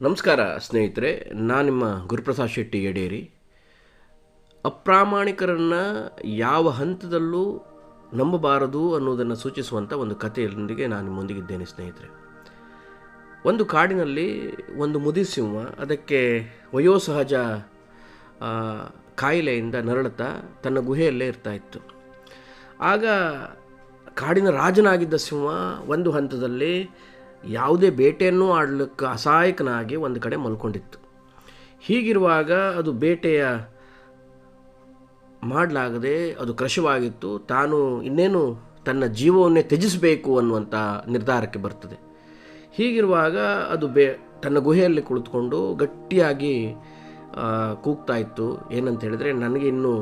ನಮಸ್ಕಾರ ಸ್ನೇಹಿತರೆ, ನಾನು ನಿಮ್ಮ ಗುರುಪ್ರಸಾದ್ ಶೆಟ್ಟಿ ಯಡೇರಿ. ಅಪ್ರಾಮಾಣಿಕರನ್ನು ಯಾವ ಹಂತದಲ್ಲೂ ನಂಬಬಾರದು ಅನ್ನೋದನ್ನು ಸೂಚಿಸುವಂಥ ಒಂದು ಕಥೆಯೊಂದಿಗೆ ನಾನು ನಿಮ್ಮೊಂದಿಗಿದ್ದೇನೆ ಸ್ನೇಹಿತರೆ. ಒಂದು ಕಾಡಿನಲ್ಲಿ ಒಂದು ಮುದಿ ಸಿಂಹ ಅದಕ್ಕೆ ವಯೋಸಹಜ ಕಾಯಿಲೆಯಿಂದ ನರಳುತ್ತಾ ತನ್ನ ಗುಹೆಯಲ್ಲೇ ಇರ್ತಾ ಇತ್ತು. ಆಗ ಕಾಡಿನ ರಾಜನಾಗಿದ್ದ ಸಿಂಹ ಒಂದು ಹಂತದಲ್ಲಿ ಯಾವುದೇ ಬೇಟೆಯನ್ನು ಆಡಲಿಕ್ಕೆ ಅಸಹಾಯಕನಾಗಿ ಒಂದು ಕಡೆ ಮಲ್ಕೊಂಡಿತ್ತು. ಹೀಗಿರುವಾಗ ಅದು ಬೇಟೆಯ ಮಾಡಲಾಗದೆ ಅದು ಕೃಶವಾಗಿತ್ತು ತಾನು ಇನ್ನೇನು ತನ್ನ ಜೀವವನ್ನೇ ತ್ಯಜಿಸಬೇಕು ಅನ್ನುವಂಥ ನಿರ್ಧಾರಕ್ಕೆ ಬರ್ತದೆ. ಹೀಗಿರುವಾಗ ಅದು ಬೇ ತನ್ನ ಗುಹೆಯಲ್ಲಿ ಕುಳಿತುಕೊಂಡು ಗಟ್ಟಿಯಾಗಿ ಕೂಗ್ತಾ ಇತ್ತು. ಏನಂತ ಹೇಳಿದರೆ, ನನಗೆ ಇನ್ನು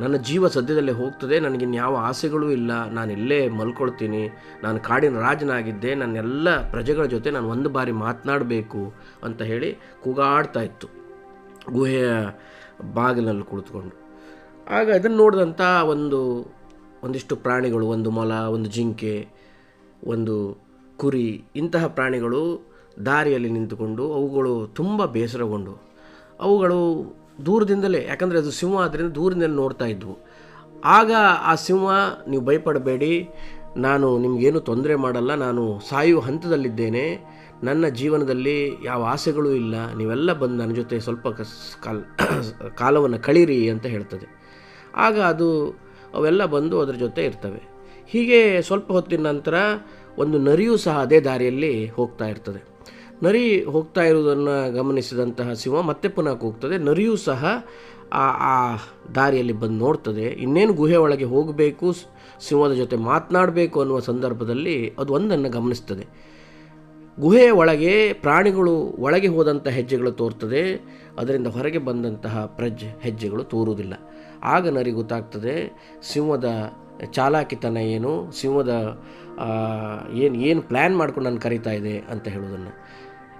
ನನ್ನ ಜೀವ ಸದ್ಯದಲ್ಲೇ ಹೋಗ್ತದೆ ನನಗಿನ್ಯಾವ ಆಸೆಗಳೂ ಇಲ್ಲ, ನಾನು ಇಲ್ಲೇ ಮಲ್ಕೊಳ್ತೀನಿ, ನಾನು ಕಾಡಿನ ರಾಜನಾಗಿದ್ದೆ ನನ್ನ ಎಲ್ಲ ಪ್ರಜೆಗಳ ಜೊತೆ ನಾನು ಒಂದು ಬಾರಿ ಮಾತನಾಡಬೇಕು ಅಂತ ಹೇಳಿ ಕೂಗಾಡ್ತಾ ಇತ್ತು. ಗುಹೆಯ ಬಾಗಿಲಲ್ಲಿ ಕುಳಿತುಕೊಂಡು. ಆಗ ಇದನ್ನು ನೋಡಿದಂಥ ಒಂದು, ಒಂದಿಷ್ಟು ಪ್ರಾಣಿಗಳು, ಒಂದು ಮೊಲ, ಒಂದು ಜಿಂಕೆ, ಒಂದು ಕುರಿ, ಇಂತಹ ಪ್ರಾಣಿಗಳು ದಾರಿಯಲ್ಲಿ ನಿಂತುಕೊಂಡು ಅವುಗಳು ತುಂಬ ಬೇಸರಗೊಂಡು, ಅವುಗಳು ದೂರದಿಂದಲೇ, ಯಾಕಂದರೆ ಅದು ಸಿಂಹ ಆದ್ದರಿಂದ ದೂರದಿಂದ ನೋಡ್ತಾ ಇದ್ವು. ಆಗ ಆ ಸಿಂಹ, ನೀವು ಭಯಪಡಬೇಡಿ, ನಾನು ನಿಮಗೇನು ತೊಂದರೆ ಮಾಡಲ್ಲ, ನಾನು ಸಾಯುವ ಹಂತದಲ್ಲಿದ್ದೇನೆ, ನನ್ನ ಜೀವನದಲ್ಲಿ ಯಾವ ಆಸೆಗಳೂ ಇಲ್ಲ, ನೀವೆಲ್ಲ ಬಂದು ನನ್ನ ಜೊತೆ ಸ್ವಲ್ಪ ಕಾಲ, ಕಾಲವನ್ನು ಕಳೀರಿ ಅಂತ ಹೇಳ್ತದೆ. ಆಗ ಅದು, ಅವೆಲ್ಲ ಬಂದು ಅದರ ಜೊತೆ ಇರ್ತವೆ. ಹೀಗೆ ಸ್ವಲ್ಪ ಹೊತ್ತಿನ ನಂತರ ಒಂದು ನರಿಯೂ ಸಹ ಅದೇ ದಾರಿಯಲ್ಲಿ ಹೋಗ್ತಾ ಇರ್ತದೆ. ನರಿ ಹೋಗ್ತಾ ಇರುವುದನ್ನು ಗಮನಿಸಿದಂತಹ ಸಿಂಹ ಮತ್ತೆ ಪುನಃ ಕೂಗ್ತದೆ. ನರಿಯೂ ಸಹ ಆ ಆ ದಾರಿಯಲ್ಲಿ ಬಂದು ನೋಡ್ತದೆ. ಇನ್ನೇನು ಗುಹೆ ಒಳಗೆ ಹೋಗಬೇಕು ಸಿಂಹದ ಜೊತೆ ಮಾತನಾಡಬೇಕು ಅನ್ನುವ ಸಂದರ್ಭದಲ್ಲಿ ಅದು ಒಂದನ್ನು ಗಮನಿಸ್ತದೆ. ಗುಹೆಯ ಒಳಗೆ ಪ್ರಾಣಿಗಳು ಒಳಗೆ ಹೋದಂಥ ಹೆಜ್ಜೆಗಳು ತೋರ್ತದೆ. ಅದರಿಂದ ಹೊರಗೆ ಬಂದಂತಹ ಪ್ರಜ್, ಹೆಜ್ಜೆಗಳು ತೋರುವುದಿಲ್ಲ. ಆಗ ನರಿ ಗೊತ್ತಾಗ್ತದೆ ಸಿಂಹದ ಚಾಲಾಕಿತನ ಏನು ಸಿಂಹದ ಏನು ಏನು ಪ್ಲ್ಯಾನ್ ಮಾಡ್ಕೊಂಡು ನಾನು ಕರಿತಾ ಇದೆ ಅಂತ ಹೇಳೋದನ್ನು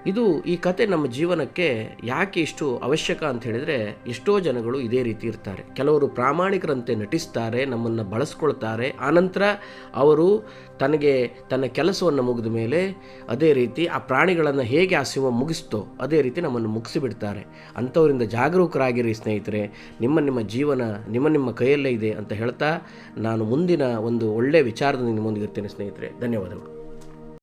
ಇದು ಈ ಕತೆ ನಮ್ಮ ಜೀವನಕ್ಕೆ ಯಾಕೆ ಇಷ್ಟು ಅವಶ್ಯಕ ಅಂತ ಹೇಳಿದ್ರೆ ಎಷ್ಟೋ ಜನಗಳು ಇದೇ ರೀತಿ ಇರ್ತಾರೆ. ಕೆಲವರು ಪ್ರಾಮಾಣಿಕರಂತೆ ನಟಿಸ್ತಾರೆ, ನಮ್ಮನ್ನು ಬಳಸ್ಕೊಳ್ತಾರೆ. ಆನಂತರ ಅವರು ತನಗೆ ತನ್ನ ಕೆಲಸವನ್ನು ಮುಗಿದ ಮೇಲೆ ಅದೇ ರೀತಿ ಆ ಪ್ರಾಣಿಗಳನ್ನು ಹೇಗೆ ಆ ಸಿಂಹ ಮುಗಿಸ್ತೋ ಅದೇ ರೀತಿ ನಮ್ಮನ್ನು ಮುಗಿಸಿಬಿಡ್ತಾರೆ. ಅಂಥವರಿಂದ ಜಾಗರೂಕರಾಗಿರಿ ಸ್ನೇಹಿತರೆ, ನಿಮ್ಮ ನಿಮ್ಮ ಜೀವನ ನಿಮ್ಮ ನಿಮ್ಮ ಕೈಯಲ್ಲೇ ಇದೆ ಅಂತ ಹೇಳ್ತಾ ನಾನು ಮುಂದಿನ ಒಂದು ಒಳ್ಳೆಯ ವಿಚಾರದಲ್ಲಿ ನಿಮ್ಮ ಮುಂದಿರ್ತೇನೆ ಸ್ನೇಹಿತರೆ. ಧನ್ಯವಾದಗಳು.